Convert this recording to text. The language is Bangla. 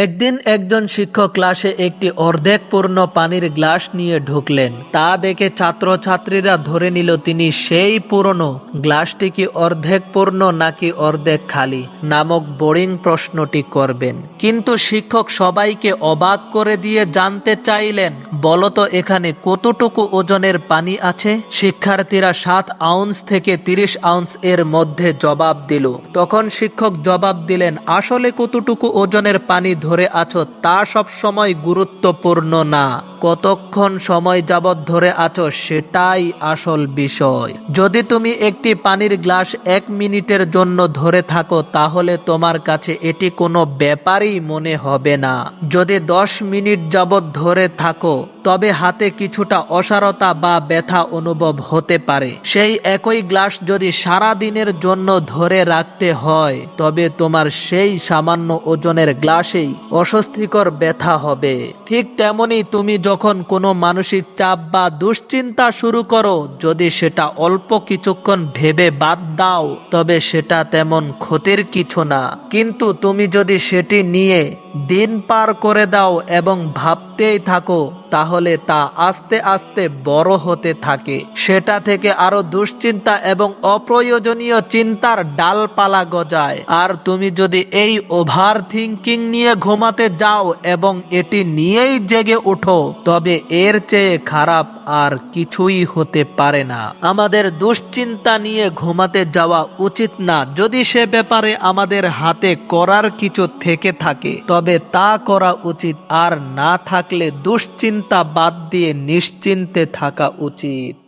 একদিন একজন শিক্ষক ক্লাসে একটি অর্ধেক পূর্ণ পানির গ্লাস নিয়ে ঢুকলেন। তা দেখে ছাত্রছাত্রীরা ধরে নিল তিনি সেই পুরনো। গ্লাসটি কি অর্ধেক পূর্ণ নাকি অর্ধেক খালি? নামক বোরিং প্রশ্নটি করবেন। কিন্তু শিক্ষক সবাইকে অবাক করে দিয়ে জানতে চাইলেন, বলতো এখানে কতটুকু ওজনের পানি আছে? শিক্ষার্থীরা সাত আউন্স থেকে তিরিশ আউন্স এর মধ্যে জবাব দিল। তখন শিক্ষক জবাব দিলেন, আসলে কতটুকু ওজনের পানি ধরে আছো তা সব সময় গুরুত্বপূর্ণ না। কতক্ষণ সময় যাবৎ ধরে আছো সেটাই আসল বিষয়। যদি তুমি একটি পানির গ্লাস এক মিনিটের জন্য ধরে থাকো, তাহলে তোমার কাছে এটি কোনো ব্যাপারই মনে হবে না। যদি দশ মিনিট যাবৎ ধরে থাকো, তবে হাতে কিছুটা অসারতা বা ব্যথা অনুভব হতে পারে। সেই একই গ্লাস যদি সারা দিনের জন্য ধরে রাখতে হয়, তবে তোমার সেই সামান্য ওজনের গ্লাসেই অস্বস্তিকর ব্যথা হবে। ঠিক তেমনি তুমি যখন কোনো মানসিক চাপ বা দুশ্চিন্তা শুরু করো, যদি সেটা অল্প কিছুক্ষণ ভেবে বাদ দাও, তবে সেটা তেমন ক্ষতির কিছু না। কিন্তু তুমি যদি সেটি নিয়ে দিন পার করে দাও এবং ভাবতেই থাকো, তাহলে তা আস্তে আস্তে বড় হতে থাকে। সেটা থেকে আরও দুশ্চিন্তা এবং অপ্রয়োজনীয় চিন্তার ডালপালা গজায়। আর তুমি যদি এই ওভার থিঙ্কিং নিয়ে ঘুমাতে যাও এবং এটি নিয়েই জেগে ওঠো, তবে এর চেয়ে খারাপ আর কিছুই হতে পারে না। আমাদের দুশ্চিন্তা নিয়ে ঘুমাতে যাওয়া উচিত না, যদি সে ব্যাপারে আমাদের হাতে করার কিছু থেকে থাকে। তবে তা করা উচিত আর না থাকলে দুশ্চিন্তা বাদ দিয়ে নিশ্চিন্তে থাকা উচিত।